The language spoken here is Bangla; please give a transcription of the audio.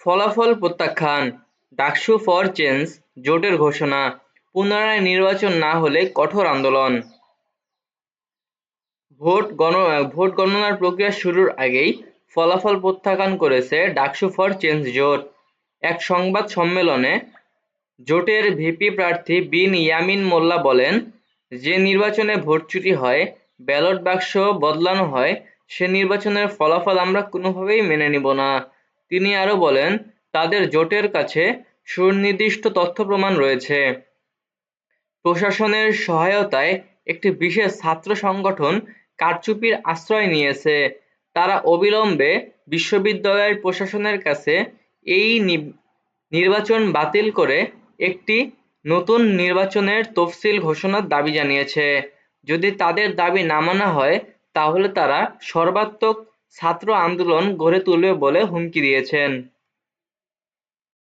ফলাফল প্রত্যাখ্যান, ডাকসু ফর চেঞ্জ, জোটের ঘোষণা, পুনরায় নির্বাচন না হলে কঠোর আন্দোলন। ভোট গণ, ভোট গণনার প্রক্রিয়া শুরুর আগেই ফলাফল প্রত্যাখ্যান করেছে ডাকসু ফর চেঞ্জ জোট। এক সংবাদ সম্মেলনে জোটের ভিপি প্রার্থী বিন ইয়ামিন মোল্লা বলেন, যে নির্বাচনে ভোট চুরি হয়, ব্যালট বাক্স বদলানো হয়, সে নির্বাচনের ফলাফল আমরা কোনোভাবেই মেনে নিব না। তিনি আরও বলেন, তাদের জোটের কাছে সুনির্দিষ্ট তথ্য প্রমাণ রয়েছে। প্রশাসনের সহায়তায় একটি বিশেষ ছাত্র সংগঠন কারচুপির আশ্রয় নিয়েছে। তারা অবিলম্বে বিশ্ববিদ্যালয়ের প্রশাসনের কাছে এই নির্বাচন বাতিল করে একটি নতুন নির্বাচনের তফসিল ঘোষণার দাবি জানিয়েছে। যদি তাদের দাবি না মানা হয়, তাহলে তারা সর্বাত্মক ছাত্র আন্দোলন গড়ে তুলবে বলে হুমকি দিয়েছেন।